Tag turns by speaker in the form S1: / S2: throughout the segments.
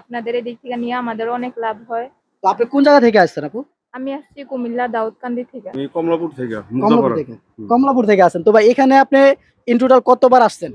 S1: আপনাদের এই দিক থেকে নিয়ে আমাদের অনেক লাভ হয়।
S2: তো আপনি কোন জায়গা থেকে আসছেন আপু?
S1: আমি আসছি কুমিল্লা দাউদকান্দি থেকে।
S3: আমি কমলাপুর থেকে
S2: কমলাপুর থেকে। কমলাপুর থেকে আসছেন। তো ভাই এখানে আপনি ইন টোটাল কতবার আসছেন?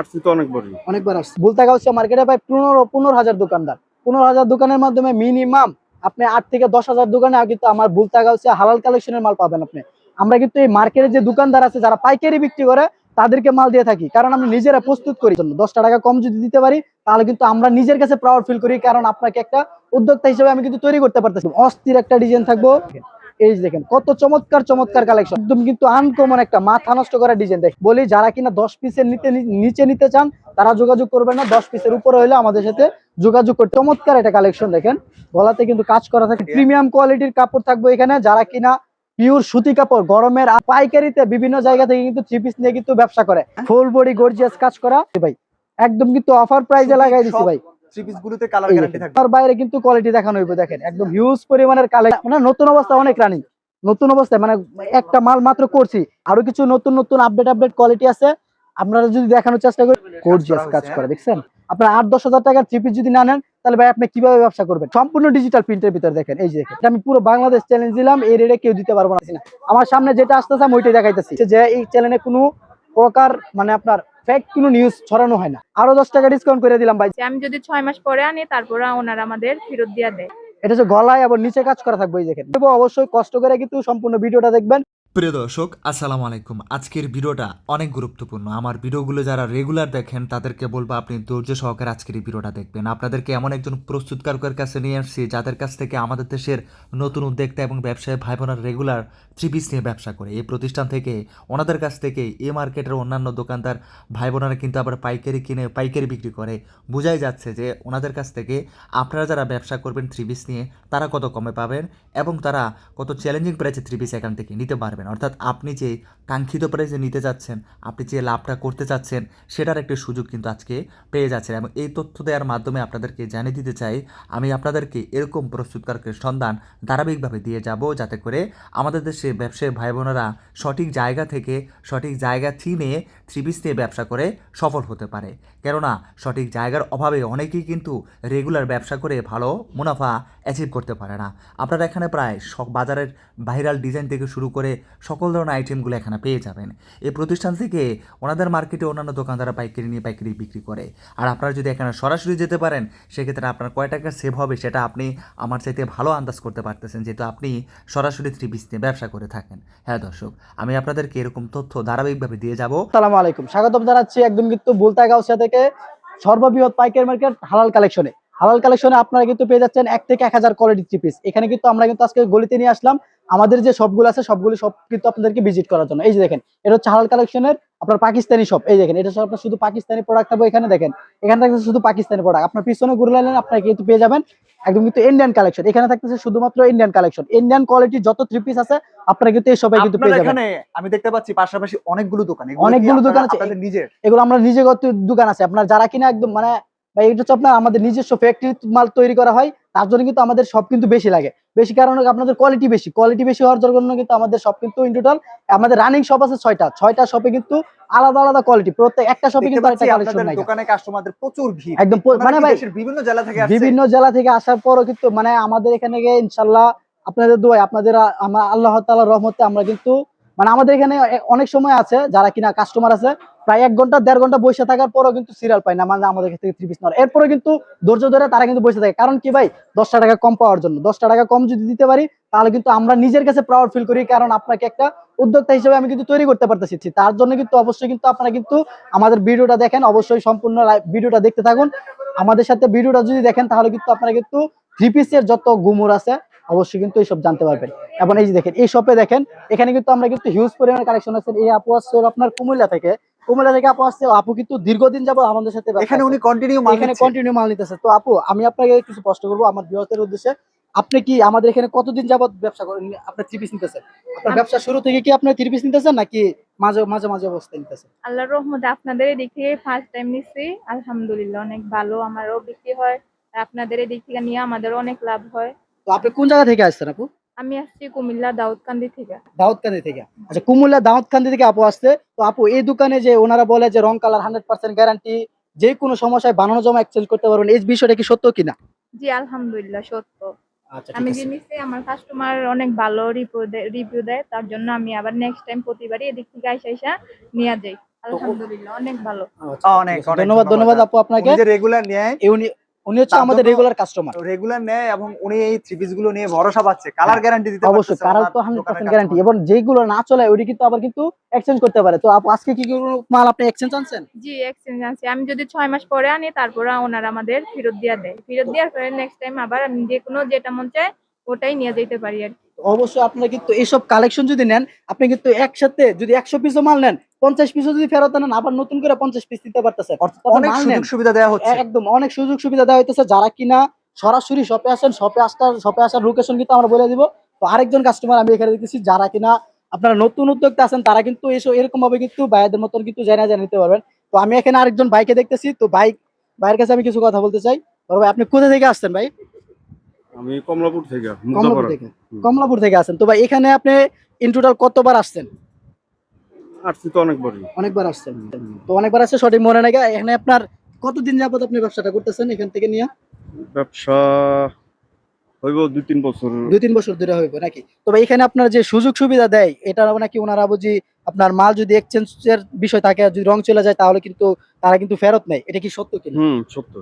S3: আসছি তো অনেকবারই।
S2: অনেকবার আসছেন। বুলতাগাউসিয়া মার্কেটে প্রায় পনেরো পনেরো হাজার দোকানদার। পনেরো হাজার দোকানের মাধ্যমে মিনিমাম আপনি আট থেকে দশ হাজার দোকানে কিন্তু আমার বুলতাগাউসিয়া হালাল কালেকশনের মাল পাবেন আপনি। আমরা কিন্তু এই মার্কেটে যে দোকানদার আছে যারা পাইকারি বিক্রি করে তাদেরকে মাল দিয়ে থাকি। কারণ আমরা নিজেরা প্রস্তুত করি। জন্য দশটা টাকা কম যদি দিতে পারি, তাহলে কিন্তু আমরা নিজের কাছে প্রাউড ফিল করি, কারণ আপনাকে একটা উদ্যোক্তা হিসেবে আমি কিন্তু তৈরি করতে পারতেছি। অস্থির একটা ডিজাইন থাকব। এই দেখেন, কত চমৎকার চমৎকার কালেকশন একদম কিন্তু আনকমন একটা মাথা নষ্ট করা ডিজাইন দেখ, বলি, যারা কিনা দশ পিসের নিতে নিচে নিতে চান, তারা যোগাযোগ করবেন না। দশ পিসের উপরে হলে আমাদের সাথে যোগাযোগ করতে। চমৎকার একটা কালেকশন দেখেন। গলাতে কিন্তু কাজ করা থাকে। প্রিমিয়াম কোয়ালিটির কাপড় থাকবে এখানে। যারা কিনা পিওর সুতি কাপড় গরমের পাইকারিতে বিভিন্ন জায়গা থেকে কিন্তু থ্রি পিস নিয়ে কিন্তু ব্যবসা করে। ফুল বডি গর্জিয়াস কাজ করা। ভাই একদম কিন্তু অফার প্রাইজে লাগাই দিচ্ছি ভাই।
S4: গুলোতে কালার গ্যারান্টি থাকবে।
S2: তার বাইরে কিন্তু কোয়ালিটি দেখানো হইবে দেখেন একদম হিউজ পরিমাণের কালেকশন মানে নতুন অবস্থা অনেক রানিং নতুন অবস্থায় মানে একটা মাল মাত্র করছি। আরও কিছু নতুন নতুন আপডেট আপডেট কোয়ালিটি আছে। আপনারা যদি দেখানোর চেষ্টা করেন গর্জিয়াস কাজ করে দেখছেন? আপনার আট দশ হাজার টাকার থ্রি পিস যদি না নেন তাহলে ভাই আপনি কীভাবে ব্যবসা করবেন? সম্পূর্ণ ডিজিটাল প্রিন্টের ভিতরে দেখেন। এই যে দেখেন আমি পুরো বাংলাদেশ চ্যালেঞ্জ দিলাম এই রেটে কেউ দিতে পারব না। আমার সামনে যেটা আসতেছে আমি ওইটাই দেখাইতেছি। যে এই চ্যানেলে কোনো প্রকার মানে আপনার ফেক কোনো নিউজ ছড়ানো হয় না। আরও দশ টাকা ডিসকাউন্ট করে দিলাম ভাই।
S1: আমি যদি ছয় মাস পরে আনি তারপরে ওনারা আমাদের ফেরত দিয়ে দেয়।
S2: এটা হচ্ছে গলায় এবং নিচে কাজ করা থাকবে এই দেখেন। অবশ্যই কষ্ট করে কিন্তু সম্পূর্ণ ভিডিওটা দেখবেন।
S5: প্রিয় দর্শক, আসসালামু আলাইকুম। আজকের ভিডিওটা অনেক গুরুত্বপূর্ণ। আমার ভিডিওগুলো যারা রেগুলার দেখেন, তাদেরকে বলব আপনি ধৈর্য সহকারে আজকের এই ভিডিওটা দেখবেন। আপনাদেরকে এমন একজন প্রস্তুতকারকের কাছে নিয়ে আসছি, যাদের কাছ থেকে আমাদের দেশের নতুন উদ্যোক্তা এবং ব্যবসায়ী ভাই বোনার রেগুলার থ্রি পিস নিয়ে ব্যবসা করে। এই প্রতিষ্ঠান থেকে, ওনাদের কাছ থেকে এ মার্কেটের অন্যান্য দোকানদার ভাই বোনারা কিন্তু আবার পাইকারি কিনে, পাইকারি বিক্রি করে। বোঝাই যাচ্ছে যে, ওনাদের কাছ থেকে আপনারা যারা ব্যবসা করবেন থ্রি পিস নিয়ে, তারা কত কমে পাবেন এবং তারা কত চ্যালেঞ্জিং প্রাইসে থ্রি পিস এখান থেকে নিতে পারবেন। অর্থাৎ আপনি যে কাঙ্ক্ষিত প্রাইসে নিতে চাচ্ছেন আপনি যে লাভটা করতে চাচ্ছেন, সেটার একটি সুযোগ কিন্তু আজকে পেয়ে যাচ্ছেন। এবং এই তথ্য দেওয়ার মাধ্যমে আপনাদেরকে জানিয়ে দিতে চাই, আমি আপনাদেরকে এরকম প্রস্তুতকারকের সন্ধান ধারাবাহিকভাবে দিয়ে যাব যাতে করে আমাদের দেশে ব্যবসায়ী ভাই বোনেরা সঠিক জায়গা থেকে সঠিক জায়গা চিনে থ্রি পিস নিয়ে ব্যবসা করে সফল হতে পারে। কেননা, সঠিক জায়গার অভাবে অনেকেই কিন্তু রেগুলার ব্যবসা করে ভালো মুনাফা অ্যাচিভ করতে পারে না। আপনারা এখানে প্রায় বাজারের ভাইরাল ডিজাইন থেকে শুরু করে সকল ধরনের আইটেমগুলো এখানে পেয়ে যাবেন। এই প্রতিষ্ঠান থেকে ওনাদের মার্কেটে অন্যান্য দোকানদাররা পাইকারি নিয়ে পাইকারি বিক্রি করে। আর আপনারা যদি এখানে সরাসরি যেতে পারেন, সেক্ষেত্রে আপনার কয় টাকা সেভ হবে সেটা আপনি আমার চাইতে ভালো আন্দাজ করতে পারতেছেন, যেহেতু আপনি সরাসরি থ্রি পিস নিয়ে ব্যবসা করে থাকেন। হ্যাঁ দর্শক, আমি আপনাদেরকে এরকম তথ্য ধারাবাহিকভাবে দিয়ে যাব।
S2: সালাম আলাইকুম। স্বাগতম জানাচ্ছি একদম কিন্তু বুলতা গাউসিয়া থেকে সর্ববৃহৎ পাইকারি মার্কেট হালাল কালেকশনে হালাল কালেকশনে আপনারা কিন্তু পেয়ে যাচ্ছেন এক থেকে এক হাজার কোয়ালিটি থ্রি পিস এখানে কিন্তু আমরা কিন্তু আজকে গলিতে নিয়ে আসলাম আমাদের যে সবগুলো আছে সবগুলো সব কিন্তু আপনাদেরকে ভিজিট করার জন্য। এই যে দেখেন এটা হচ্ছে হালাল কালেকশনের আপনার পাকিস্তানি শপ এই দেখেন এটা আপনার শুধু পাকিস্তানি প্রোডাক্ট থাকবে এখানে দেখেন। এখানে থাকছে শুধু পাকিস্তানি প্রোডাক্ট আপনার পিছনে ঘুরে লাইলেন আপনারা কিন্তু পেয়ে যাবেন। একদম কিন্তু ইন্ডিয়ান কালেকশন এখানে থাকতেছে শুধুমাত্র ইন্ডিয়ান কালেকশন ইন্ডিয়ান কোয়ালিটি যত থ্রি পিস আছে আপনারা কিন্তু এই সবাই কিন্তু পেয়ে যাবেন।
S4: আমি দেখতে পাচ্ছি পাশাপাশি অনেকগুলো দোকান।
S2: অনেকগুলো দোকান আছে।
S4: আপনাদের নিজের?
S2: এগুলো আমরা নিজেগত দোকান আছে। আপনার যারা কিনা একদম মানে ভাই এটা হচ্ছে আপনার আমাদের নিজস্ব ফ্যাক্টরি মাল তৈরি করা হয় তার জন্য কিন্তু আমাদের সব কিন্তু বেশি লাগে। বেশি কারণ আপনাদের কোয়ালিটি বেশি। কোয়ালিটি বেশি হওয়ার জন্য কিন্তু আমাদের সব কিন্তু ইন টোটাল আমাদের রানিং শপ আছে ছয়টা। ছয়টা শপে কিন্তু আলাদা আলাদা কোয়ালিটি প্রত্যেক একটা শপে কিন্তু
S4: পাচ্ছি
S2: কালেকশন নাই।
S4: দোকানে কাস্টমারদের প্রচুর ভিড়।
S2: একদম মানে ভাই
S4: বিভিন্ন জেলা থেকে
S2: বিভিন্ন জেলা থেকে আসার পরও কিন্তু মানে আমাদের এখানে গিয়ে ইনশাল্লাহ আপনাদের দোয়ায় আপনাদের আল্লাহ তাআলার রহমতে আমরা কিন্তু মানে আমাদের এখানে অনেক সময় আছে, যারা কিনা কাস্টমার আছে, প্রায় এক ঘণ্টা, দেড় ঘণ্টা বসে থাকার পরও কিন্তু সিরিয়াল পায় না মানে আমাদের থেকে থ্রি পিস নেওয়ার। এরপরে কিন্তু ধৈর্য ধরে তারা কিন্তু বসে থাকে। কারণ কি ভাই? দশটা টাকা কম পাওয়ার জন্য। দশটা টাকা কম যদি দিতে পারি, তাহলে কিন্তু আমরা নিজের কাছে প্রাউড ফিল করি, কারণ আপনাকে একটা উদ্যোক্তা হিসেবে আমি কিন্তু তৈরি করতে পারতেছি। তার জন্য কিন্তু অবশ্যই কিন্তু আপনারা কিন্তু আমাদের ভিডিওটা দেখেন, অবশ্যই সম্পূর্ণ ভিডিওটা দেখতে থাকুন। আমাদের সাথে ভিডিওটা যদি দেখেন, তাহলে কিন্তু আপনারা কিন্তু থ্রি পিসের যত গুমুর আছে অবশ্যই কিন্তু এইসব জানতে পারবেন। এবং এই যে দেখেন এই শপে দেখেন এখানে কিন্তু আমরা কিন্তু হিউজ পরিমাণে কালেকশন আছে। এই আপু আসছে আপনার কুমিল্লা থেকে। কুমিল্লা থেকে আপু আসছে আপু কিন্তু দীর্ঘদিন যাব আমাদের সাথে
S4: এখানে উনি কন্টিনিউ
S2: এখানে কন্টিনিউ মাল নিতেছে। তো আপু আমি আপনাকে কিছু প্রশ্ন করব আমার বৃহত্তের উদ্দেশ্যে। আপনি কি আমাদের এখানে কতদিন যাবত ব্যবসা করেন? আপনার থ্রি পিস নিতেছেন আপনার ব্যবসা শুরু থেকে কি আপনি থ্রি পিস নিতেছেন নাকি মাঝে মাঝে মাঝে অবস্থায় নিতেছেন?
S1: আল্লাহর রহমতে আপনাদের এই দিক থেকে ফার্স্ট টাইম নিচ্ছি আলহামদুলিল্লাহ অনেক ভালো আমারও বিক্রি হয়। আপনাদের এই দিক থেকে নিয়ে আমাদের অনেক লাভ হয়।
S2: তো আপনি কোন জায়গা থেকে আসছেন আপু?
S1: আমি আসছি কুমিল্লা দাউদকান্দি থেকে।
S2: দাউদকান্দি থেকে। আচ্ছা কুমিল্লা দাউদকান্দি থেকে আপু আসছে। তো আপু এই দোকানে যে ওনারা বলে যে রং কালার হান্ড্রেড পার্সেন্ট গ্যারান্টি যে কোনো সমস্যায় বানানো জমা এক্সচেঞ্জ করতে পারবেন এই বিষয়টা কি সত্য কিনা?
S1: জি আলহামদুলিল্লাহ সত্য।
S2: আচ্ছা
S1: আমি যে নিচ্ছি আমার কাস্টমার অনেক ভালো রিভিউ দেয় রিভিউ দেয় তার জন্য আমি আবার নেক্সট টাইম প্রতিবারই এদিক থেকে আইসা আইসা নিয়ে যাই। আলহামদুলিল্লাহ অনেক ভালো।
S4: অনেক, অনেক
S2: ধন্যবাদ ধন্যবাদ। আপু আপনাকে।
S4: রেগুলার নেয়
S2: উনি হচ্ছে আমাদের রেগুলার কাস্টমার
S4: রেগুলার নেয় এবং উনি এই থ্রি পিসগুলো নিয়ে ভরসা পাচ্ছে। কালার গ্যারান্টি দিতে
S2: অবশ্যই
S4: কালার
S2: তো হান্ড্রেড
S4: দোকানের
S2: পার্সেন্ট গ্যারান্টি এবং যেগুলো না চলে ওইটি কিন্তু আবার কিন্তু এক্সচেঞ্জ করতে পারে। তো আজকে কি কি কোনো মাল আপনি এক্সচেঞ্জ আনছেন?
S1: জি এক্সচেঞ্জ আনছি। আমি যদি ছয় মাস পরে আনি তারপরে ওনারা আমাদের ফেরত দিয়ে দেয়। ফেরত দেওয়ার পরে নেক্সট টাইম আবার আমি যে কোনো যেটা মন চায় ওটাই নিয়ে যেতে পারি আর কি।
S2: অবশ্যই আপনারা কিন্তু এইসব কালেকশন যদি নেন আপনি কিন্তু একসাথে যদি একশো পিসও মাল নেন পঞ্চাশ পিসও যদি ফেরত নেন আবার নতুন করে পঞ্চাশ পিস দিতে পারতেছেন। তবে
S4: অনেক সুযোগ সুবিধা দেওয়া হচ্ছে।
S2: একদম অনেক সুযোগ সুবিধা দেওয়া হইতেছে। যারা কিনা সরাসরি শপে আসেন শপে আসার শপে আসার লোকেশন কিন্তু আমরা বলে দিব। তো আরেকজন কাস্টমার আমি এখানে দেখতেছি যারা কিনা আপনারা নতুন উদ্যোক্তা আছেন তারা কিন্তু এসব এরকম ভাবে কিন্তু ভাইয়াদের মতন কিন্তু জানা জানা নিতে পারবেন। তো আমি এখানে আরেকজন বাইকে দেখতেছি। তো বাইক ভাইয়ের কাছে আমি কিছু কথা বলতে চাই। ভাই আপনি কোথা থেকে আসছেন ভাই?
S3: আমি কমলাপুর থেকে
S2: কমলাপুর থেকে। কমলাপুর থেকে আসেন তো ভাই এখানে আপনি ইন টোটাল কতবার আসছেন?
S3: আসছি তো অনেকবারই।
S2: অনেকবার আসছেন। তো অনেকবার আসছে সঠিক মনে নাই এখানে আপনার কতদিন যাবত আপনি ব্যবসাটা করতেছেন এখান থেকে নিয়ে?
S3: ব্যবসা হইব দুই তিন বছর।
S2: দুই তিন বছর ধরে হইব নাকি? তবে এখানে আপনার যে সুযোগ সুবিধা দেয় এটা নাকি ওনারা বুঝি আপনার মাল যদি এক্সচেঞ্জের বিষয় থাকে যদি রং চলে যায় তাহলে কিন্তু তারা কিন্তু ফেরত নেয়। এটা কি সত্য কিনা?
S3: হুম সত্য।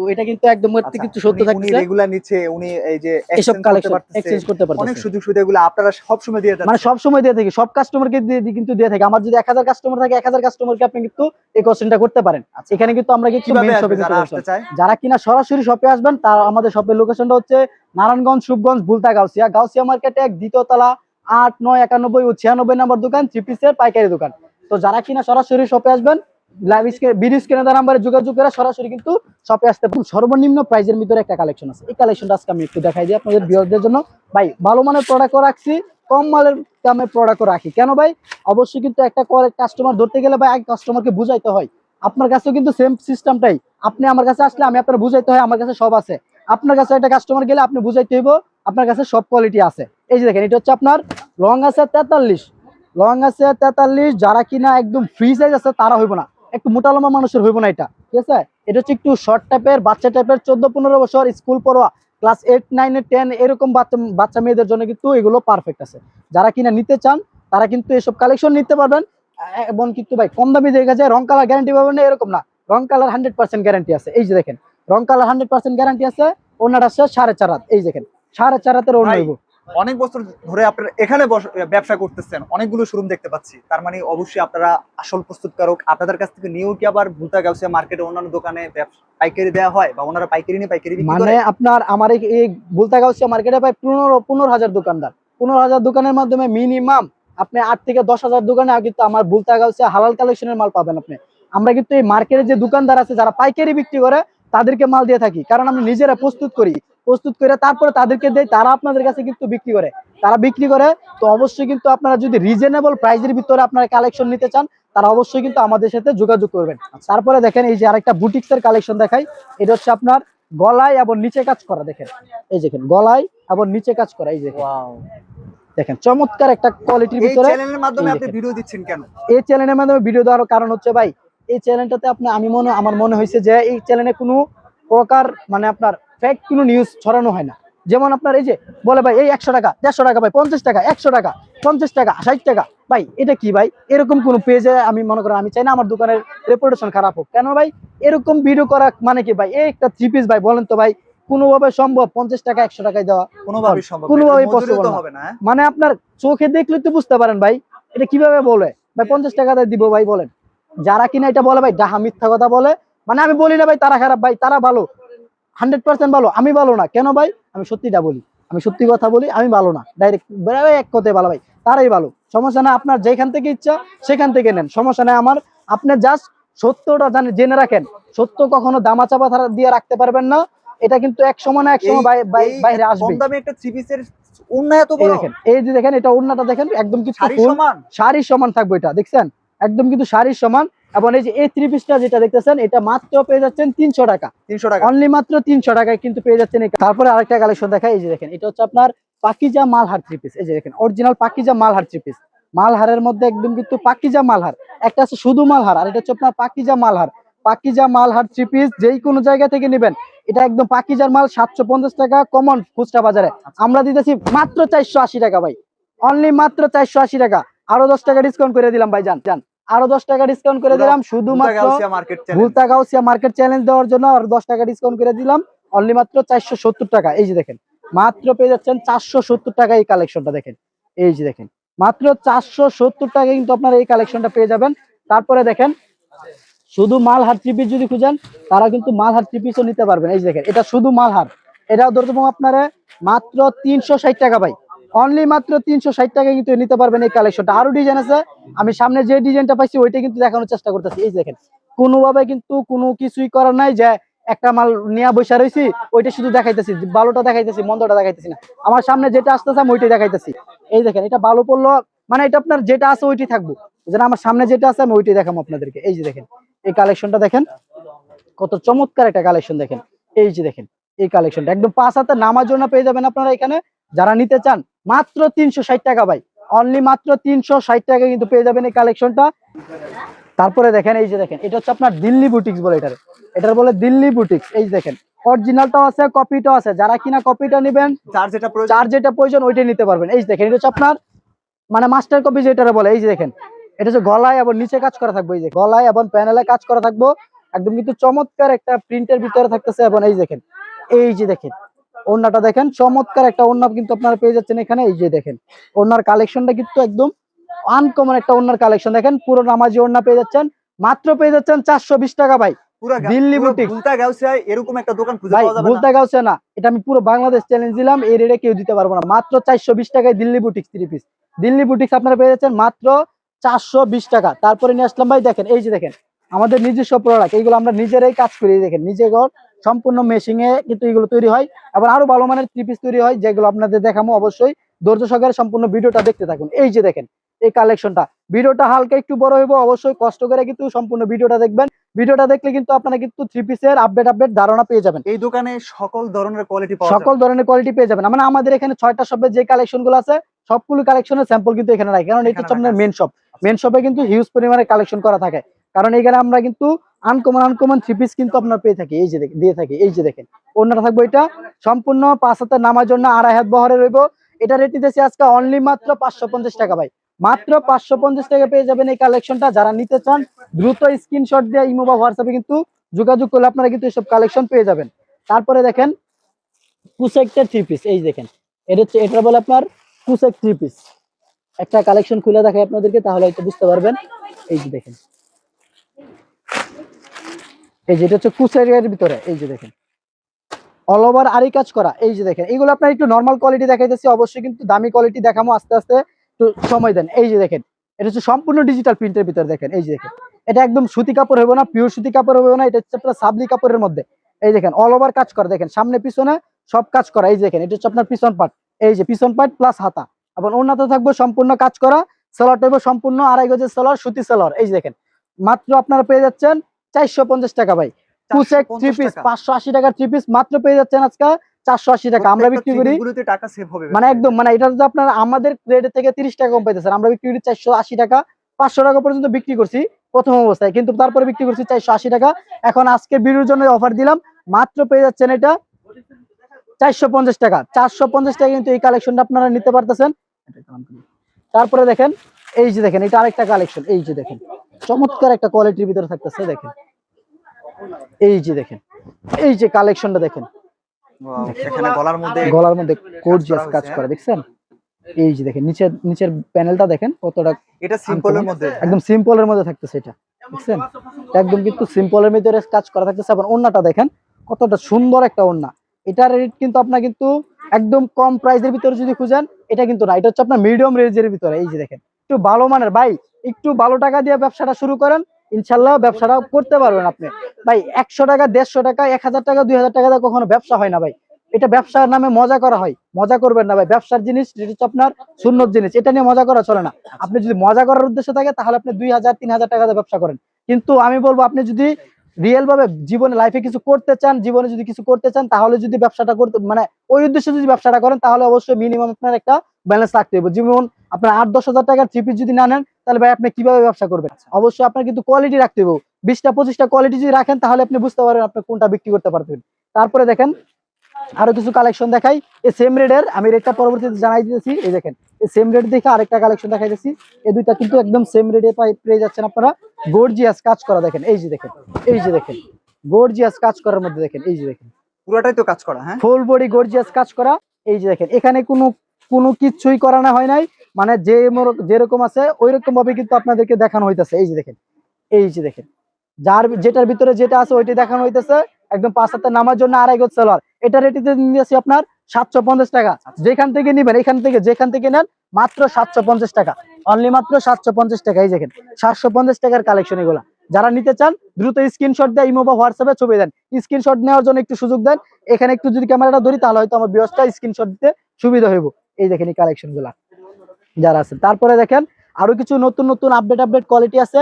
S2: তো এটা কিন্তু একদম
S4: আচ্ছা,
S2: কিন্তু সত্য
S4: উনি- উনি রেগুলার নিচ্ছে উনি এই যে করতে
S2: কালেকশন এক্সচেঞ্জ করতে
S4: অনেক সুযোগ সুবিধা এগুলো আপনারা সব সময় দিয়ে
S2: মানে সব সময় দিয়ে থাকি সব কাস্টমারকে কিন্তু দিয়ে থাকি। আমার যদি এক হাজার কাস্টমার থাকে এক হাজার কাস্টমারকে আপনি কিন্তু এই কোশ্চেনটা করতে পারেন।
S4: আচ্ছা।
S2: এখানে কিন্তু আমরা কিন্তু
S4: আসবে
S2: shop
S4: যারা
S2: কিনা সরাসরি শপে আসবেন তারা আমাদের শপের লোকেশনটা হচ্ছে নারায়ণগঞ্জ সুবগঞ্জ বুলতা গাউসিয়া। গাউসিয়া মার্কেটে এক দ্বিতীয় তলা আট নয় একানব্বই ও ছিয়ানব্বই নম্বর দোকান থ্রি পিসের পাইকারি দোকান। তো যারা কিনা সরাসরি শপে আসবেন করে সর্বনিম্ন প্রাইজের ভিতরে একটা কালেকশন আছে। এই কালেকশনটা আজকে আমি একটু দেখাই দিই আপনাদের জন্য। ভাই, ভালো মানের রাখছি, কম মালের দামে রাখি। কেন ভাই? অবশ্যই কিন্তু একটা কাস্টমার ধরতে গেলে ভাই কাস্টমারকে বুঝাইতে হয়। আপনার কাছেও কিন্তু সেম সিস্টেমটাই আপনি আমার কাছে আসলে আমি আপনার বুঝাইতে হয়, আমার কাছে সব আছে। আপনার কাছে একটা কাস্টমার গেলে আপনি বুঝাইতে হইব, আপনার কাছে সব কোয়ালিটি আছে। এই যে দেখেন, এটা হচ্ছে আপনার লং আছে তেতাল্লিশ। লং আছে তেতাল্লিশ, যারা কিনা একদম ফ্রি সাইজ আছে, তারা হইব না। একটু মোটা লম্বা মানুষের হইব না এটা ঠিক আছে? এটা হচ্ছে একটু শর্ট টাইপের বাচ্চা টাইপের চোদ্দ পনেরো বছর স্কুল পড়ুয়া ক্লাস এইট নাইনে টেন এরকম বাচ্চা বাচ্চা মেয়েদের জন্য কিন্তু এগুলো পারফেক্ট আছে। যারা কিনা নিতে চান তারা কিন্তু এসব কালেকশন নিতে পারবেন। এবং কিন্তু ভাই কম দামি দেখা যায় রং কালার গ্যারান্টি পাবেন না এরকম না। রং কালার হান্ড্রেড পার্সেন্ট গ্যারান্টি আছে। এই যে দেখেন রং কালার হান্ড্রেড পার্সেন্ট গ্যারান্টি আছে ওনার আছে সাড়ে চার হাত। এই দেখেন সাড়ে চার হাতের অন্য
S4: ভাই, অনেক বছর ধরে আপনারা এখানে ব্যবসা করতেছেন অনেকগুলো শোরুম দেখতে পাচ্ছি। তার মানে অবশ্যই আপনারা আসল প্রস্তুতকারক। আপনাদের কাছ থেকে নিয়েও কি আবার ভুলতা গাউসিয়া মার্কেটে অন্যান্য দোকানে ব্যবসা- পাইকারি দেওয়া হয়? বা ওনারা পাইকারি নিয়ে পাইকারি
S2: মানে আপনার আমার এই- বুলতাগাউসিয়া মার্কেটে প্রায় পনেরো পনেরো হাজার দোকানদার। পনেরো হাজার দোকানের মাধ্যমে মিনিমাম আপনি আট থেকে দশ হাজার দোকানে কিন্তু আমার বুলতাগাউসিয়া হালাল কালেকশনের মাল পাবেন আপনি। আমরা কিন্তু এই মার্কেটে যে দোকানদার আছে যারা পাইকারি বিক্রি করে তাদেরকে মাল দিয়ে থাকি। কারণ আমরা নিজেরা প্রস্তুত করি। প্রস্তুত করে তারপরে তাদেরকে দেই তারা আপনাদের কাছে কিন্তু বিক্রি করে। তারা বিক্রি করে তো অবশ্যই কিন্তু আপনারা যদি রিজনেবল প্রাইসের ভিতরে আপনারা কালেকশন নিতে চান তারা অবশ্যই কিন্তু আমাদের সাথে যোগাযোগ করবেন। তারপরে দেখেন এই যে আরেকটা বুটিক্সের কালেকশন দেখাই এটা হচ্ছে আপনার গলায় এবং নিচে কাজ করা দেখেন। এই দেখেন গলায় এবং নিচে কাজ করা এই দেখেন। দেখেন চমৎকার একটা কোয়ালিটির
S4: এই
S2: ভিতরে।
S4: চ্যানেলের মাধ্যমে আপনি ভিডিও দিচ্ছেন কেন?
S2: এই চ্যানেলের মাধ্যমে ভিডিও দেওয়ার কারণ হচ্ছে ভাই এই চ্যানেলটাতে আপনি আমি মনে আমার মনে হয়েছে যে এই চ্যানেলে কোনো প্রকার মানে আপনার ফেক কোনো নিউজ ছড়ানো হয় না। যেমন আপনার এই যে বলে ভাই এই একশো টাকা দেড়শো টাকা ভাই পঞ্চাশ টাকা একশো টাকা পঞ্চাশ টাকা ষাট টাকা ভাই এটা কি ভাই? এরকম কোন পেজে আমি মনে করেন আমি চাই না আমার দোকানের রেপুটেশন খারাপ হোক। কেন ভাই? এরকম ভিডিও করা মানে কি ভাই? এই একটা থ্রি পিস ভাই বলেন তো ভাই কোনোভাবে সম্ভব পঞ্চাশ টাকা একশো টাকায় দেওয়া
S4: কোনোভাবে না।
S2: possible
S4: তো
S2: না।
S4: হবে না হ্যাঁ?
S2: মানে আপনার চোখে দেখলে তো বুঝতে পারেন ভাই এটা কীভাবে বলে? ভাই পঞ্চাশ টাকা দিয়ে দিব ভাই বলেন। যারা কিনা এটা বলে ভাই ডাহা মিথ্যা কথা বলে। মানে আমি বলি না ভাই তারা খারাপ ভাই তারা ভালো। হান্ড্রেড পার্সেন্ট ভালো আমি ভালো না। কেন ভাই? আমি সত্যিটা বলি আমি সত্যি কথা বলি আমি ভালো না। ডাইরেক্ট এক কথায় ভালো ভাই তারাই ভালো। সমস্যা না আপনার যেখান থেকে ইচ্ছা সেখান থেকে নেন। সমস্যা নাই আমার আপনি জাস্ট সত্যটা জানেন জেনে রাখেন। সত্য কখনো দামা চাপা দিয়ে রাখতে পারবেন না। এটা কিন্তু এক সময় না এক সময় বাইরে আসবে
S4: দামে একটা থ্রি পিসের অন্য এত
S2: এই
S4: বড়?
S2: দেখেন এই যে দেখেন এটা ওড়নাটা দেখেন একদম কিন্তু
S4: শাড়ি সমান?
S2: শাড়ির সমান থাকবে এটা দেখছেন? একদম কিন্তু শাড়ির সমান। এবং এই যে এই থ্রি পিসটা যেটা দেখতেছেন এটা মাত্র পেয়ে যাচ্ছেন তিনশো টাকা।
S4: তিনশো টাকা।
S2: অনলি মাত্র তিনশো টাকায় কিন্তু পেয়ে যাচ্ছেন তারপরে আরেকটা কালেকশন দেখাই এই যে দেখেন এটা হচ্ছে আপনার পাকিজা মালহার থ্রি পিস এই যে দেখেন original Pakiza Malhar three piece মালহারের মধ্যে একদম কিন্তু পাকিজা মালহার। একটা আছে শুধু মালহার আর এটা হচ্ছে আপনার পাকিজা মালহার। পাকিজা মাল হার থ্রি পিস যেই কোনো জায়গা থেকে নেবেন এটা একদম পাকিজার মাল সাতশো পঞ্চাশ টাকা কমন খুচরা বাজারে। আমরা দিতেছি মাত্র চারশো আশি টাকা ভাই। অনলি মাত্র চারশো আশি টাকা। আরও দশ টাকা ডিসকাউন্ট করে দিলাম ভাই জান জান আরও দশ টাকা ডিসকাউন্ট করে দিলাম। শুধুমাত্র ভুলতা গাউসিয়া মার্কেট চ্যালেঞ্জ দেওয়ার জন্য আর দশ টাকা ডিসকাউন্ট করে দিলাম। অনলি মাত্র চারশো সত্তর টাকা। এই যে দেখেন মাত্র পেয়ে যাচ্ছেন চারশো সত্তর টাকা এই কালেকশনটা দেখেন। এই যে দেখেন মাত্র চারশো সত্তর টাকা কিন্তু আপনারা এই কালেকশনটা পেয়ে যাবেন। তারপরে দেখেন শুধু মালহার থ্রি পিস যদি খুঁজেন তারা কিন্তু মালহার থ্রি পিসও নিতে পারবেন। এই যে দেখেন এটা শুধু মালহার। এটাও ধরতে পারব আপনারা মাত্র তিনশো ষাট টাকা ভাই। অনলি মাত্র তিনশো ষাট টাকা কিন্তু নিতে পারবেন এই কালেকশনটা আরও ডিজাইন আছে। আমি সামনে যে ডিজাইনটা পাইছি ওইটা কিন্তু দেখানোর চেষ্টা করতেছি। এই দেখেন, কোনোভাবে কিন্তু কোনো কিছুই করার নাই যে একটা মাল নিয়ে বসে রয়েছি ওইটা শুধু দেখাইতেছি ভালোটা দেখাইতেছি, মন্দটা দেখাইতেছি না। আমার সামনে যেটা আসতেছে, আমি ওইটাই দেখাইতেছি। এই দেখেন, এটা ভালো পড়ল মানে এটা আপনার যেটা আছে, ওইটাই থাকব। যেন আমার সামনে যেটা আছে, আমি ওইটাই দেখাবো আপনাদেরকে। এই যে দেখেন, এই কালেকশনটা দেখেন, কত চমৎকার একটা কালেকশন দেখেন। এই যে দেখেন, এই কালেকশনটা একদম পাঁচ হাতে নামার জন্য পেয়ে যাবেন আপনারা এখানে। যারা নিতে চান মাত্র তিনশো ষাট টাকা ভাই। অনলি মাত্র তিনশো ষাট টাকা কিন্তু পেয়ে যাবেন এই কালেকশনটা তারপরে দেখেন এই যে দেখেন এটা হচ্ছে আপনার দিল্লি বুটিক্স বলে এটার। এটার বলে দিল্লি বুটিক্স এই যে দেখেন অরিজিনালটাও আছে কপিটাও আছে। যারা কিনা কপিটা নেবেন
S4: যার যেটা প্রয়োজন।
S2: ওইটাই নিতে পারবেন। এই যে দেখেন এটা হচ্ছে আপনার মানে মাস্টার কপি যেটা বলে এই যে দেখেন এটা হচ্ছে গলায় এবং নিচে কাজ করা থাকবে এই যে গলায় এবং প্যানেলে কাজ করা থাকব। একদম কিন্তু চমৎকার একটা প্রিন্টের ভিতরে থাকতেছে এবং এই দেখেন এই যে দেখেন ওড়নাটা দেখেন চমৎকার একটা ওড়না কিন্তু আপনারা পেয়ে যাচ্ছেন এখানে। এই যে দেখেন ওড়নার কালেকশনটা কিন্তু একদম আনকমন একটা ওড়নার কালেকশন। দেখেন পুরো নামাজি ওড়না পেয়ে যাচ্ছেন। মাত্র পেয়ে যাচ্ছেন চারশো বিশ টাকা ভাই। দিল্লি boutique।
S4: এরকম একটা দোকান খুঁজে
S2: ভাই
S4: পাওয়া যাবে
S2: ভুলতে
S4: না।
S2: এটা আমি পুরো বাংলাদেশ চ্যালেঞ্জ দিলাম এই রেটে কেউ দিতে পারব না। মাত্র চারশো বিশ টাকায় Delhi boutiques three piece Delhi boutiques আপনারা পেয়ে যাচ্ছেন মাত্র চারশো বিশ টাকা। তারপরে নিয়ে আসলাম ভাই দেখেন এই যে দেখেন আমাদের নিজস্ব প্রোডাক্ট এইগুলো আমরা নিজেরাই কাজ করি দেখেন নিজে ঘর সম্পূর্ণ মেশিং এ কিন্তু এগুলো তৈরি হয়। এবং আরও ভালো মানের থ্রি পিস তৈরি হয় যেগুলো আপনাদের দেখাবো অবশ্যই। ধৈর্য সহকারে সম্পূর্ণ ভিডিওটা দেখতে থাকুন। এই যে দেখেন এই কালেকশনটা ভিডিওটা হালকা একটু বড় হইব অবশ্যই কষ্ট করে কিন্তু সম্পূর্ণ ভিডিওটা দেখবেন। ভিডিওটা দেখলে কিন্তু আপনারা কিন্তু থ্রি পিসের আপডেট আপডেট ধারণা পেয়ে যাবেন।
S4: এই দোকানে সকল ধরনের কোয়ালিটি পাওয়া
S2: সকল ধরনের কোয়ালিটি পেয়ে যাবেন। মানে আমাদের এখানে ছয়টা শপের যে কালেকশনগুলো আছে সবগুলো কালেকশনের স্যাম্পল কিন্তু এখানে রাখি। কারণ এটা হচ্ছে আপনার মেন শপ মেন শপে কিন্তু হিউজ পরিমাণে কালেকশন করা থাকে। কারণ এখানে আমরা কিন্তু আনকমন আনকমন থ্রি পিস কিন্তু আপনার পেয়ে থাকি। এই যে দিয়ে থাকি, এই যে দেখেন। অন্যটা থাকব এটা। সম্পূর্ণ পাঁচ হাতে নামার জন্য আড়াই হাত বহরে রইব। এটা রেট দিতেছি আজকে অনলি মাত্র পাঁচশো পঞ্চাশ টাকা ভাই। মাত্র পাঁচশো পঞ্চাশ টাকা পেয়ে যাবেন এই কালেকশনটা যারা নিতে চান, দ্রুত স্ক্রিনশট দিয়ে ইমো বা হোয়াটসঅ্যাপে কিন্তু যোগাযোগ করলে আপনারা কিন্তু এসব কালেকশন পেয়ে যাবেন। তারপরে দেখেন, কুসেক্টের থ্রি পিস এই দেখেন, এটা হচ্ছে, এটা বলে আপনার কুসেক থ্রি পিস একটা কালেকশন খুলে দেখাই আপনাদেরকে, তাহলে হয়তো বুঝতে পারবেন। এই যে দেখেন। এই যে, এটা হচ্ছে কুসেকের ভিতরে, এই যে দেখেন। অল ওভার আরই কাজ করা, এই যে দেখেন। এগুলো আপনার একটু নর্মাল কোয়ালিটি দেখাইতেছি, অবশ্যই কিন্তু দামি কোয়ালিটি দেখামো, আস্তে আস্তে একটু সময় দেন। এই যে দেখেন, এটা হচ্ছে সম্পূর্ণ ডিজিটাল প্রিন্টের ভিতরে দেখেন, এই যে দেখেন। এটা একদম সুতি কাপড় হবে না পিওর সুতি কাপড় হবে না, এটা হচ্ছে আপনার সাবলি কাপড়ের মধ্যে। এই দেখেন অল ওভার কাজ করা, দেখেন, সামনে পিছনে সব কাজ করা, এই যে দেখেন, এটা হচ্ছে আপনার পিছন পার্ট এই যে, পিছন পার্ট প্লাস হাতা। এবং অন্যতে থাকবে, সম্পূর্ণ কাজ করা সেলারটা হবে সম্পূর্ণ আড়াই গজের সেলার সুতি সেলার এই যে দেখেন। মাত্র আপনারা পেয়ে যাচ্ছেন চারশো পঞ্চাশ টাকা ভাই। কুচেক থ্রি
S4: 450
S2: পিস
S4: টাকা।
S2: পাঁচশো আশি টাকার থ্রি পিস মাত্র পেয়ে যাচ্ছেন আজকে চারশো আশি টাকা। আমরা বিক্রি করি।
S4: টাকা সেভ হবে
S2: মানে একদম মানে এটা যদি আপনার আমাদের রেট থেকে তিরিশ টাকা কম পাইতেছেন আমরা বিক্রি করি চারশো আশি টাকা। পাঁচশো টাকা পর্যন্ত বিক্রি করছি প্রথম অবস্থায়। কিন্তু তারপরে বিক্রি করছি চারশো আশি টাকা। এখন আজকে বিরুর জন্য অফার দিলাম। মাত্র পেয়ে যাচ্ছেন এটা চারশো পঞ্চাশ টাকা। চারশো পঞ্চাশ টাকা কিন্তু এই কালেকশনটা আপনারা নিতে পারতেছেন। তারপরে দেখেন এই যে দেখেন এটা আরেকটা কালেকশন এই যে দেখেন। চমৎকার একটা কোয়ালিটির ভিতরে থাকতেছে দেখেন। এই যে দেখেন এই যে কালেকশনটা দেখেন।
S4: এখানে গলার মধ্যে
S2: গলার মধ্যে কোর্জিয়াস
S4: করা
S2: কাজ করা দেখছেন? এই যে দেখেন নিচের নিচের প্যানেলটা দেখেন কতটা
S4: এটা সিম্পলের মধ্যে।
S2: একদম সিম্পলের মধ্যে থাকতেছে এটা দেখছেন? একদম কিন্তু সিম্পলের ভিতরে কাজ করা থাকতেছে আবার ওন্নাটা দেখেন কতটা সুন্দর একটা ওন্না এটার রেট কিন্তু আপনার কিন্তু একদম কম প্রাইসের ভিতরে যদি খুঁজেন এটা কিন্তু না এটা হচ্ছে আপনার মিডিয়াম রেঞ্জের ভিতরে এই যে দেখেন। একটু ভালো মানের। ভাই, একটু ভালো টাকা দিয়ে ব্যবসাটা শুরু করেন, ইনশাল্লাহ ব্যবসাটা করতে পারবেন আপনি। ভাই, একশো টাকা, দেড়শো টাকা, এক হাজার টাকা, দুই হাজার টাকা কখনো ব্যবসা হয় না ভাই। এটা ব্যবসার নামে মজা করা হয়। মজা করবেন না ভাই। ব্যবসার জিনিস, যেটা আপনার সুন্নত জিনিস, এটা নিয়ে মজা করা চলে না। আপনি যদি মজা করার উদ্দেশ্য থাকে, তাহলে আপনি দুই হাজার, তিন হাজার টাকা দিয়ে ব্যবসা করেন। কিন্তু আমি বলব, আপনি যদি রিয়েল ভাবে জীবনে লাইফে কিছু করতে চান জীবনে যদি কিছু করতে চান তাহলে যদি ব্যবসাটা করতে মানে ওই উদ্দেশ্যে যদি ব্যবসাটা করেন তাহলে অবশ্যই মিনিমাম আপনার একটা ব্যালেন্স রাখতে হবে। যেমন আপনার আট দশ হাজার টাকার চিপি যদি না নেন তাহলে ভাই আপনি কীভাবে ব্যবসা করবেন? অবশ্যই আপনার কিন্তু কোয়ালিটি রাখতে হবে। বিশটা পঁচিশটা কোয়ালিটি যদি রাখেন তাহলে আপনি বুঝতে পারবেন আপনি কোনটা বিক্রি করতে পারবেন। তারপরে দেখেন আরও কিছু কালেকশন দেখাই। এই সেম রেটের আমি রেটটা পরবর্তীতে জানাই দিতেছি। এই দেখেন এই সেম রেড দেখে আরেকটা কালেকশন দেখাই দিচ্ছি এই দুইটা কিন্তু একদম সেম রেটে পেয়ে যাচ্ছেন আপনারা। গর্জিয়াস কাজ করা দেখেন এই যে দেখেন এই যে দেখেন। গর্জিয়াস কাজ করার মধ্যে দেখেন এই যে দেখেন।
S4: পুরোটাই তো কাজ করা হ্যাঁ?
S2: ফুল বডি গর্জিয়াস কাজ করা এই যে দেখেন। এখানে কোনো কোনো কিছুই করানো হয় নাই। মানে যে যেরকম আছে ওই রকম ভাবে কিন্তু আপনাদেরকে দেখানো হইতেছে। এই যে দেখেন এই যে দেখেন। যার যেটার ভিতরে যেটা আছে ওইটাই দেখানো হইতেছে। একদম পাঁচ হাতে নামার জন্য আড়াই গোজ সালোয়ার এটা রেটিতে নিয়েছি আপনার সাতশো পঞ্চাশ টাকা। যেখান থেকে নিবেন এখান থেকে যেখান থেকে নেন মাত্র সাতশো পঞ্চাশ টাকা। অনলি মাত্র সাতশো পঞ্চাশ টাকা এই দেখেন সাতশো পঞ্চাশ টাকার কালেকশন এগুলা। যারা নিতে চান দ্রুত স্ক্রিনশট দেয় ইমো বা হোয়াটসঅ্যাপে ছবি দেন। স্ক্রিনশট নেওয়ার জন্য একটু সুযোগ দেন। এখানে একটু যদি ক্যামেরাটা ধরি তাহলে হয়তো আমার বিয়সটা স্ক্রিনশট দিতে সুবিধা হইব। এই দেখেন এই কালেকশনগুলা। যারা আছে তারপরে দেখেন আরও কিছু নতুন নতুন আপডেট আপডেট কোয়ালিটি আছে।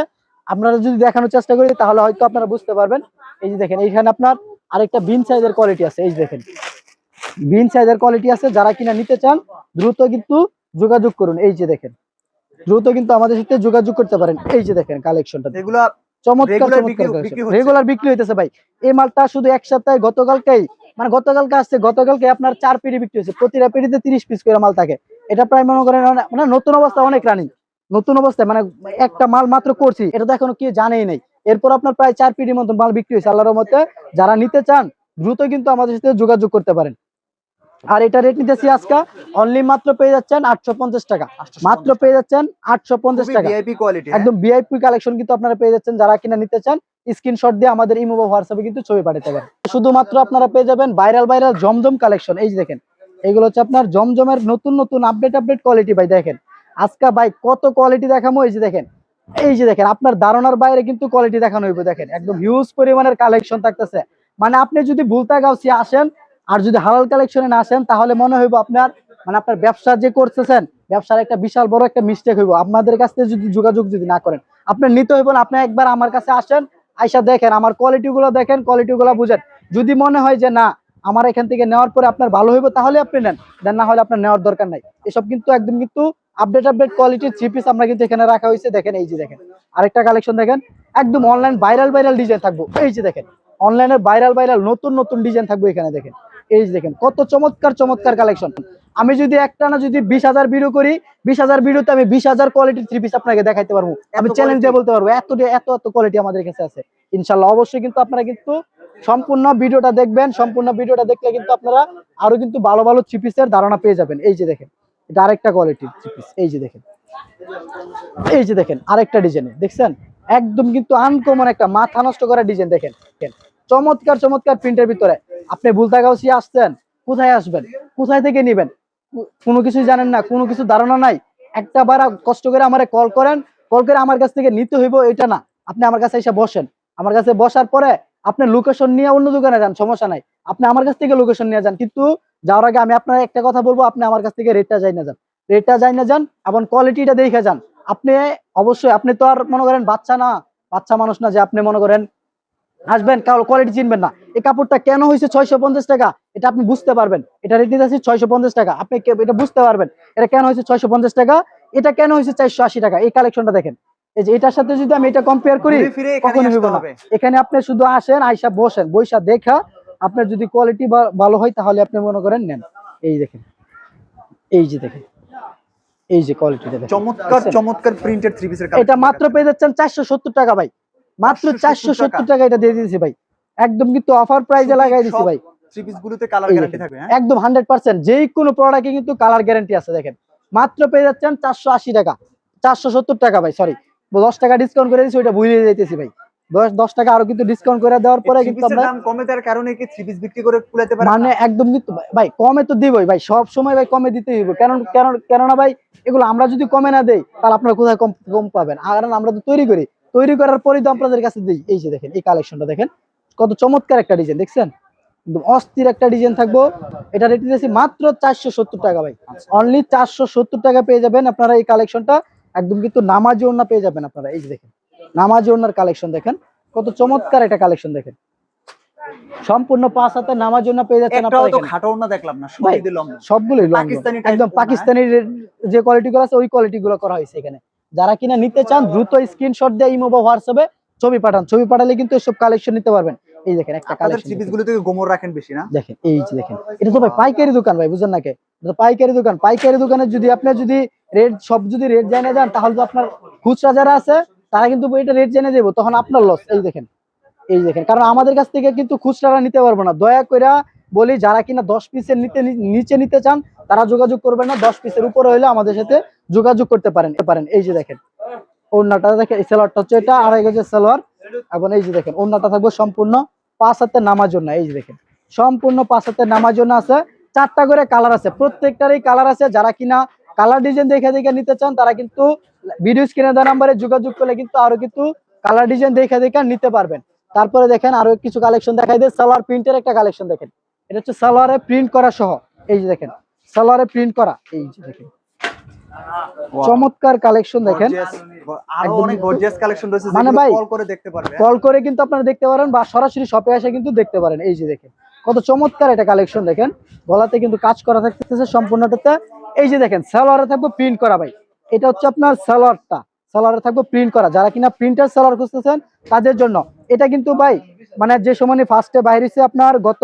S2: আপনারা যদি দেখানোর চেষ্টা করি তাহলে হয়তো আপনারা বুঝতে পারবেন। এই যে দেখেন এইখানে আপনার আরেকটা বিন সাইজের কোয়ালিটি আছে। এই যে দেখেন বিন সাইজের কোয়ালিটি আছে। যারা কিনা নিতে চান দ্রুত কিন্তু যোগাযোগ করুন। এই যে দেখেন দ্রুত কিন্তু আমাদের সাথে যোগাযোগ করতে পারেন। এই যে দেখেন কালেকশনটা
S4: এগুলা
S2: চমৎকার রেগুলার বিক্রি হইতেছে ভাই। এই মালটা শুধু এক সপ্তাহে গতকালকেই মানে গতকালকে আসছে গতকালকে আপনার চার পিড়ি বিক্রি হয়েছে। প্রতিটা পিড়িতে তিরিশ পিস করে মাল থাকে। এটা প্রায় মনে করেন মানে নতুন অবস্থা অনেক রানিং। নতুন অবস্থায় মানে একটা মাল মাত্র করছি এটা তো এখনও কি জানেই নাই। এরপর আপনার প্রায় চার পিড়ির মতন মাল বিক্রি হয়েছে আল্লাহর মতে যারা নিতে চান দ্রুত কিন্তু আমাদের সাথে যোগাযোগ করতে পারেন। আর এটা রেট নিতেছি আজকে অনলি মাত্র পেয়ে যাচ্ছেন আটশো পঞ্চাশ টাকা। মাত্র পেয়ে যাচ্ছেন আটশো পঞ্চাশ টাকা।
S4: ভিআইপি কোয়ালিটি
S2: একদম ভিআইপি কালেকশন কিন্তু আপনারা পেয়ে যাচ্ছেন। যারা কিনা নিতে চান স্ক্রিনশট দিয়ে আমাদের ইমো বা হোয়াটসঅ্যাপে কিন্তু ছবি পাঠাতে পারেন। শুধুমাত্র আপনারা পেয়ে যাবেন ভাইরাল ভাইরাল জমজম কালেকশন এই যে দেখেন এগুলো হচ্ছে আপনার জমজমের নতুন নতুন আপডেট আপডেট কোয়ালিটি ভাই দেখেন। আজকে ভাই কত কোয়ালিটি দেখামো এই যে দেখেন, এই যে দেখেন, আপনার ধারণার বাইরে কিন্তু কোয়ালিটি দেখানো হইবে, দেখেন। একদম হিউজ পরিমাণের কালেকশন থাকতেছে। মানে আপনি যদি ভুলতা গাউসি আসেন, আর যদি হালাল কালেকশনে না আসেন, তাহলে মনে হইব আপনার মানে আপনার ব্যবসা যে করতেছেন, ব্যবসার একটা বিশাল বড় একটা মিস্টেক হইব। আপনাদের কাছ থেকে যদি যোগাযোগ যদি না করেন আপনার নিতে হইব না, আপনি একবার আমার কাছে আসেন, আইসা দেখেন, আমার কোয়ালিটি গুলো দেখেন কোয়ালিটি গুলো বুঝেন। যদি মনে হয় যে না, আমার এখান থেকে নেওয়ার পরে আপনার ভালো হইব, তাহলে আপনি নেন। দেন না হলে আপনার নেওয়ার দরকার নাই। এসব কিন্তু একদম কিন্তু আপডেট আপডেট কোয়ালিটির থ্রি পিস আমরা কিন্তু এখানে রাখা হয়েছে। দেখেন এই যে দেখেন। আরেকটা কালেকশন দেখেন। একদম অনলাইন ভাইরাল ভাইরাল ডিজাইন থাকব। এই যে দেখেন অনলাইনের ভাইরাল ভাইরাল নতুন নতুন ডিজাইন থাকবে এখানে দেখেন। এই যে দেখেন কত চমৎকার চমৎকার কালেকশন আমি যদি একটা না যদি বিশ হাজার ভিডিও করি বিশ হাজার ভিডিওতে আমি বিশ হাজার কোয়ালিটির থ্রি পিস আপনাকে দেখাইতে পারব। আমি চ্যালেঞ্জ দিয়ে বলতে পারব এত এত এত কোয়ালিটি আমাদের কাছে আছে। ইনশাল্লাহ অবশ্যই কিন্তু আপনারা কিন্তু সম্পূর্ণ ভিডিওটা দেখবেন সম্পূর্ণ ভিডিওটা দেখলে কিন্তু আপনারা আরও কিন্তু ভালো ভালো থ্রি পিসের ধারণা পেয়ে যাবেন। এই যে দেখেন এটা আরেকটা কোয়ালিটির এই যে দেখেন। এই যে দেখেন, আরেকটা ডিজাইনের দেখছেন? একদম কিন্তু আনকমন একটা মাথা নষ্ট করা ডিজাইন দেখেন। চমৎকার চমৎকার প্রিন্টের ভিতরে। আপনি বুলতাগাউসি আসছেন, কোথায় আসবেন? কোথায় থেকে নিবেন? কোনো কিছুই জানেন না, কোনো কিছু ধারণা নাই। একটা বার কষ্ট করে আমারে কল করেন। কল করে আমার কাছ থেকে নিতে হইব এটা না। আপনি আমার কাছে এসে বসেন। আমার কাছে বসার পরে আপনি লোকেশন নিয়ে অন্য দোকানে যান, সমস্যা নাই। আপনি আমার কাছ থেকে লোকেশন নিয়ে যান। কিন্তু যাওয়ার আগে আমি আপনার একটা কথা বলব আপনি আমার কাছ থেকে রেটটা যাই না যান। রেটটা যাই না যান এবং কোয়ালিটিটা দেখে যান। আপনি অবশ্যই আপনি তো আর মনে করেন বাচ্চা না বাচ্চা মানুষ না যে আপনি মনে করেন আসবেন কারও কোয়ালিটি চিনবেন না। এই কাপড়টা কেন হয়েছে ছয়শো পঞ্চাশ টাকা? এটা আপনি বুঝতে পারবেন। এটা রেট নিতে ছয়শো পঞ্চাশ টাকা। আপনি এটা বুঝতে পারবেন। এটা কেন হয়েছে ছয়শো পঞ্চাশ টাকা? এটা কেন হয়েছে চারশো আশি টাকা? এই কালেকশনটা দেখেন। এই যে এটার সাথে যদি আমি এটা কম্পেয়ার করি কখনো এখানে আপনি শুধু আসেন আইসা বসেন বৈশা দেখা আপনার যদি কোয়ালিটি ভালো হয় তাহলে আপনি মনে করেন নেন। এই দেখেন। এই যে দেখেন। এই যে কোয়ালিটিটা দেখেন।
S4: চমৎকার চমৎকার প্রিন্টেড থ্রি পিসের
S2: এটা মাত্র পেয়ে যাচ্ছেন চারশো সত্তর টাকা ভাই। মাত্র
S4: 470
S2: চারশো সত্তর টাকা এটা দিয়ে দিয়েছি ভাই। একদম কিন্তু অফার প্রাইজে লাগাই দিছি ভাই।
S4: থ্রি পিস গুলোতে কালার গ্যারান্টি থাকবে হ্যাঁ?
S2: একদম হান্ড্রেড পার্সেন্ট যেই কোনো প্রোডাক্টে কিন্তু কালার গ্যারান্টি আছে দেখেন। মাত্র পেয়ে যাচ্ছেন চারশো আশি টাকা। চারশো সত্তর টাকা ভাই সরি দশ টাকা ডিসকাউন্ট করে দিচ্ছি ওইটা ভুলে যাইতেছি ভাই। দশ দশ টাকা আরও কিন্তু ডিসকাউন্ট করে দেওয়ার পরে কিন্তু আমরা
S4: কমে দেওয়ার কারণে কি থ্রি পিস বিক্রি করে কুলাতে পারে
S2: মানে একদম কিন্তু ভাই কমে তো দিবই ভাই সব সময় ভাই কমে দিতে কেন কেননা ভাই এগুলো আমরা যদি কমে না দেই তাহলে আপনারা কোথায় কম কম পাবেন? আর আমরা তো তৈরি করি। তৈরি করার পরেই তো আপনাদের কাছে দিই। এই যে দেখেন এই কালেকশনটা দেখেন। কত চমৎকার একটা ডিজাইন দেখছেন? একদম অস্থির একটা ডিজাইন থাকব। এটা রেট দিয়েছি মাত্র চারশো সত্তর টাকা ভাই। অনলি চারশো সত্তর টাকা পেয়ে যাবেন আপনারা এই কালেকশনটা একদম কিন্তু নামাজি ওড়না পেয়ে যাবেন আপনারা। এই যে দেখেন। নামাজি ওড়নার কালেকশন দেখেন। কত চমৎকার একটা কালেকশন দেখেন। সম্পূর্ণ পাঁচ হাতে নামার জন্য পেয়ে যাচ্ছেন।
S4: খাটো দেখলাম না
S2: সবগুলোই একদম পাকিস্তানি যে কোয়ালিটি গুলো আছে ওই কোয়ালিটি গুলো করা হয়েছে এখানে। যারা কিনা নিতে চান দ্রুত স্ক্রিনশট দিয়ে ইমো বা হোয়াটসঅ্যাপে ছবি পাঠান। ছবি পাঠালে কিন্তু এসব কালেকশন নিতে পারবেন। এই দেখেন একটা কালেকশন
S4: থ্রি গুলো থেকে গোমর রাখেন বেশি না?
S2: দেখেন এই যে দেখেন। এটা তো ভাই পাইকারি দোকান ভাই বুঝেন না কে? এটা পাইকারি দোকান। পাইকারি দোকানে যদি আপনি যদি রেট সব যদি রেট জানিয়ে যান তাহলে তো আপনার খুচরা যারা আছে তারা কিন্তু এটা রেট জেনে দেবো তখন আপনার লস এই দেখেন। এই দেখেন, কারণ আমাদের কাছ থেকে কিন্তু খুচরারা নিতে পারব না। দয়া করে বলি, যারা কিনা দশ পিসের নিতে নিচে নিতে চান, তারা যোগাযোগ করবেন না। দশ পিসের উপরে হলে আমাদের সাথে যোগাযোগ করতে পারেন। পারেন, এই যে দেখেন, ওড়নাটা দেখেন সালোয়ারটা হচ্ছে এটা আড়াই গজের সালোয়ার। এবং এই যে দেখেন, ওড়নাটা থাকবে সম্পূর্ণ পাঁচ হাতে নামার জন্য এই যে দেখেন। সম্পূর্ণ পাঁচ হাতে নামার জন্য আছে। চারটা করে কালার আছে, প্রত্যেকটারই কালার আছে। যারা কিনা কালার ডিজাইন দেখে দেখে নিতে চান তারা কিন্তু ভিডিও স্ক্রিনে দেওয়া নাম্বারে যোগাযোগ করলে কিন্তু আরও কিন্তু কালার ডিজাইন দেখে দেখে নিতে পারবেন। তারপরে দেখেন আরও কিছু কালেকশন দেখাই দিয়ে সালোয়ার প্রিন্টের একটা কালেকশন দেখেন। এটা হচ্ছে সালোয়ারে প্রিন্ট করা সহ এই যে দেখেন সালোয়ারে প্রিন্ট করা এই যে দেখেন। চমৎকার কালেকশন দেখেন। মানে ভাই,
S4: কল করে
S2: কল করে কিন্তু আপনারা দেখতে পারেন বা সরাসরি শপে এসে কিন্তু দেখতে পারেন এই যে দেখেন। কত চমৎকার এটা কালেকশন দেখেন। গলাতে কিন্তু কাজ করা থাকতেছে সম্পূর্ণটাতে এই যে দেখেন, সালোয়ারে থাকব প্রিন্ট করা ভাই। এটা হচ্ছে আপনার সালোয়ারটা। সালোয়ারে থাকব প্রিন্ট করা। যারা কিনা প্রিন্টার সালোয়ার খুঁজতেছেন, তাদের জন্য। এটা কিন্তু ভাই মানে যে সময় ফার্স্টে বাইরে হয়েছে আপনার গত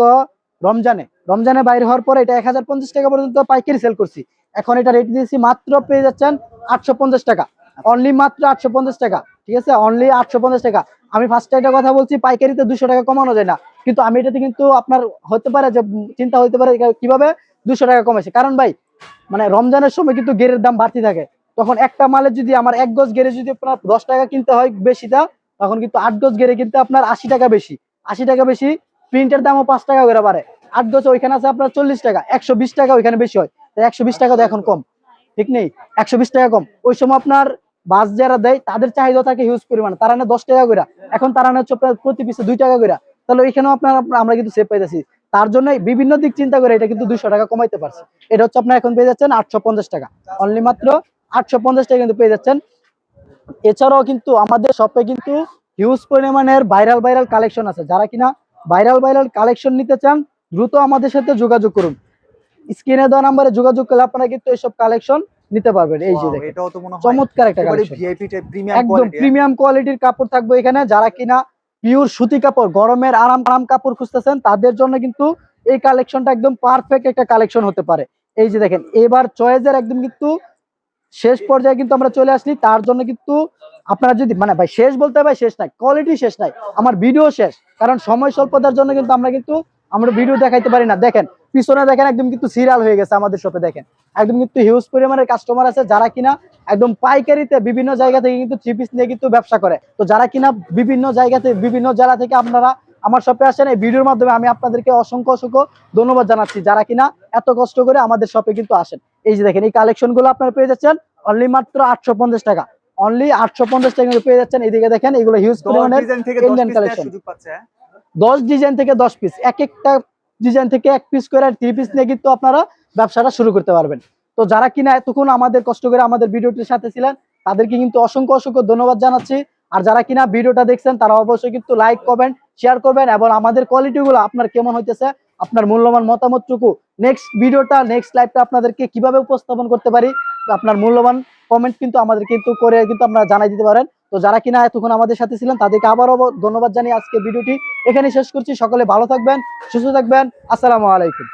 S2: রমজানে। রমজানে বাইরে হওয়ার পরে এটা এক হাজার পঞ্চাশ টাকা পর্যন্ত পাইকারি সেল করছি। এখন এটা রেট দিয়েছি মাত্র পেয়ে যাচ্ছেন আটশো পঞ্চাশ টাকা। অনলি মাত্র আটশো পঞ্চাশ টাকা। ঠিক আছে? অনলি আটশো পঞ্চাশ টাকা। আমি ফার্স্টে একটা কথা বলছি, পাইকারিতে দুশো টাকা কমানো যায় না। কিন্তু আমি এটাতে কিন্তু আপনার হতে পারে যে, চিন্তা হতে পারে কীভাবে? দুশো টাকা কমেছে কারণ ভাই মানে রমজানের সময় কিন্তু গেরের দাম বাড়তি থাকে। তখন একটা মালের যদি আমার এক গজ গেরে যদি আপনার দশ টাকা কিনতে হয় বেশিটা তখন কিন্তু আট গজ গেরে কিনতে আপনার আশি টাকা বেশি। আশি টাকা বেশি, প্রিন্টের দামও পাঁচ টাকা করে বাড়ে। আট গজ ওইখানে আছে আপনার চল্লিশ টাকা, একশো বিশ টাকা ওইখানে বেশি হয়। তাই একশো বিশ টাকা তো এখন কম। ঠিক নেই? একশো বিশ টাকা কম। ওই সময় আপনার বাস যারা দেয়, তাদের চাহিদা থাকে হিউজ পরিমাণে। তারা না দশ টাকা করে এখন তারা না হচ্ছে প্রতি পিসে দুই টাকা করে তাহলে ওইখানেও আপনার- আমরা কিন্তু সেভ পাইতেছি। তার জন্য বিভিন্ন দিক চিন্তা করে এটা কিন্তু দুইশো টাকা কমাইতে পারছি। এটা হচ্ছে আপনার এখন পেয়ে যাচ্ছেন আটশো পঞ্চাশ টাকা। অনলি মাত্র আটশো পঞ্চাশ টাকা কিন্তু পেয়ে যাচ্ছেন। এছাড়াও কিন্তু আমাদের শপে কিন্তু হিউজ পরিমাণের ভাইরাল ভাইরাল কালেকশন আছে। যারা কিনা ভাইরাল ভাইরাল কালেকশন নিতে চান দ্রুত আমাদের সাথে যোগাযোগ করুন। স্ক্রিনে দেওয়া নাম্বারে যোগাযোগ করলে আপনারা কিন্তু এইসব কালেকশন নিতে পারবেন। এই যে চমৎকার একটা কালেকশন একদম প্রিমিয়াম কোয়ালিটির কাপড় থাকবে এখানে। যারা কিনা পিওর সুতি কাপড়, গরমের আরাম আরাম কাপড় খুঁজতেছেন, তাদের জন্য কিন্তু এই কালেকশনটা একদম পারফেক্ট একটা কালেকশন হতে পারে। এই যে দেখেন, এবার চয়েসের একদম কিন্তু শেষ পর্যায়ে কিন্তু আমরা চলে আসলি তার জন্য কিন্তু আপনারা যদি মানে ভাই, শেষ বলতে ভাই, শেষ নাই কোয়ালিটি শেষ নাই, আমার ভিডিও শেষ, কারণ সময় স্বল্পতার জন্য কিন্তু আমরা কিন্তু আমরা ভিডিও দেখাইতে পারি না। দেখেন পিছনে দেখেন একদম কিন্তু সিরিয়াল হয়ে গেছে আমাদের শপে দেখেন। একদম কিন্তু হিউজ পরিমাণের কাস্টমার আছে যারা কিনা একদম পাইকারিতে বিভিন্ন জায়গা থেকে কিন্তু থ্রি পিস নিয়ে কিন্তু ব্যবসা করে। তো যারা কিনা বিভিন্ন জায়গাতে বিভিন্ন জেলা থেকে আপনারা আমার শপে আসেন এই ভিডিওর মাধ্যমে আমি আপনাদেরকে অসংখ্য অসংখ্য ধন্যবাদ জানাচ্ছি যারা কিনা এত কষ্ট করে আমাদের শপে কিন্তু আসেন। এই যে দেখেন এই কালেকশনগুলো আপনারা পেয়ে যাচ্ছেন অনলি মাত্র আটশো পঞ্চাশ টাকা। অনলি আটশো পঞ্চাশ টাকা পেয়ে যাচ্ছেন। এইদিকে দেখেন এগুলো হিউজ পরিমাণের
S4: ডিজাইন থেকে
S2: Indian
S4: 10 পিস নেওয়ার
S2: collection।
S4: সুযোগ পাচ্ছে?
S2: দশ ডিজাইন থেকে দশ পিস এক একটা ডিজাইন থেকে এক পিস করে থ্রি পিস নিয়ে কিন্তু আপনারা ব্যবসাটা শুরু করতে পারবেন তো যারা কিনা এতক্ষণ আমাদের কষ্ট করে আমাদের ভিডিওটির সাথে ছিলেন, তাদেরকে কিন্তু অসংখ্য অসংখ্য ধন্যবাদ জানাচ্ছি আর যারা কিনা ভিডিওটা দেখছেন, তারা অবশ্যই কিন্তু লাইক করবেন শেয়ার করবেন এবং আমাদের কোয়ালিটিগুলো আপনার কেমন হইতেছে, আপনার মূল্যবান মতামতটুকু নেক্সট ভিডিওটা নেক্সট লাইভটা আপনাদেরকে কীভাবে উপস্থাপন করতে পারি, আপনার মূল্যবান কমেন্ট কিন্তু আমাদের কিন্তু করে কিন্তু আপনারা জানাই দিতে পারেন তো যারা কিনা এতক্ষণ আমাদের সাথে ছিলেন, তাদেরকে আবারও ধন্যবাদ জানিয়ে আজকে ভিডিওটি এখানে শেষ করছি। সকলে ভালো থাকবেন, সুস্থ থাকবেন। আসসালামু আলাইকুম।